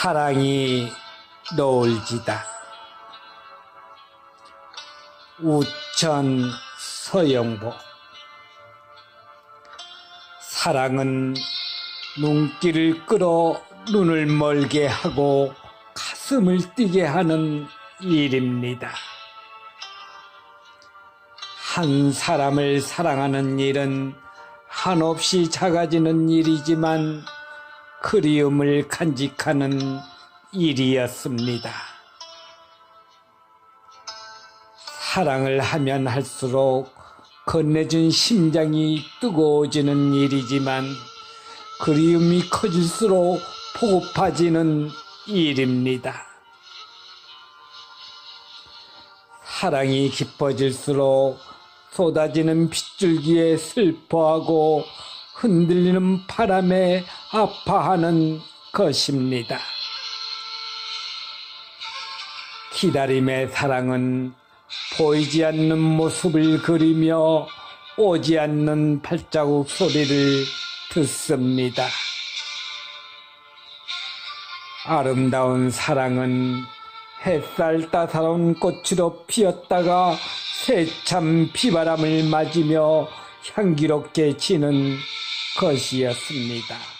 사랑이 노을지다. 우천 서영보 사랑은 눈길을 끌어 눈을 멀게 하고 가슴을 뛰게 하는 일입니다. 한 사람을 사랑하는 일은 한없이 작아지는 일이지만 그리움을 간직하는 일이었습니다. 사랑을 하면 할수록 건네준 심장이 뜨거워지는 일이지만 그리움이 커질수록 보고파지는 일입니다. 사랑이 깊어질수록 쏟아지는 빗줄기에 슬퍼하고 흔들리는 바람에 아파하는 것입니다. 기다림의 사랑은 보이지 않는 모습을 그리며 오지 않는 발자국 소리를 듣습니다. 아름다운 사랑은 햇살 따사로운 꽃으로 피었다가 새참 비바람을 맞으며 향기롭게 지는 것이었습니다.